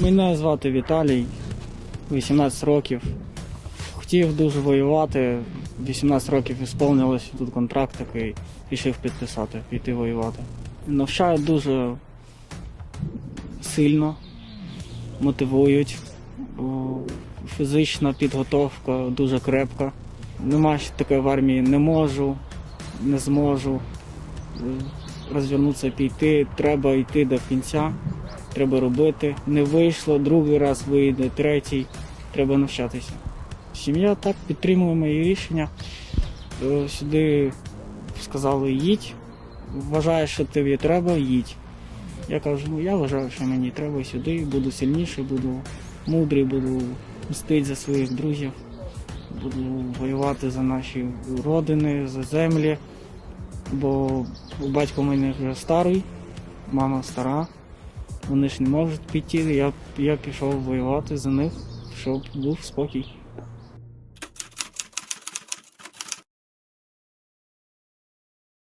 Мене звати Віталій, 18 років. Хотів дуже воювати. 18 років ісповнилось тут контракт такий, рішив підписати, піти воювати. Навчають дуже сильно, мотивують. Фізична підготовка дуже крепка. Нема ще таке в армії не можу, не зможу е, розвернутися, піти. Треба йти до кінця треба робити. Не вийшло, другий раз вийде, третій. Треба навчатися. Сім'я так підтримує мої рішення. Е, Сюди сказали їдь. Вважаєш, що тобі треба, їдь. Я кажу, ну я вважаю, що мені треба сюди, буду сильніший, буду мудрий, буду мстити за своїх друзів, буду воювати за наші родини, за землі. Бо батько в мене вже старий, мама стара. Вони ж не можуть піти. Я, я пішов воювати за них, щоб був спокій.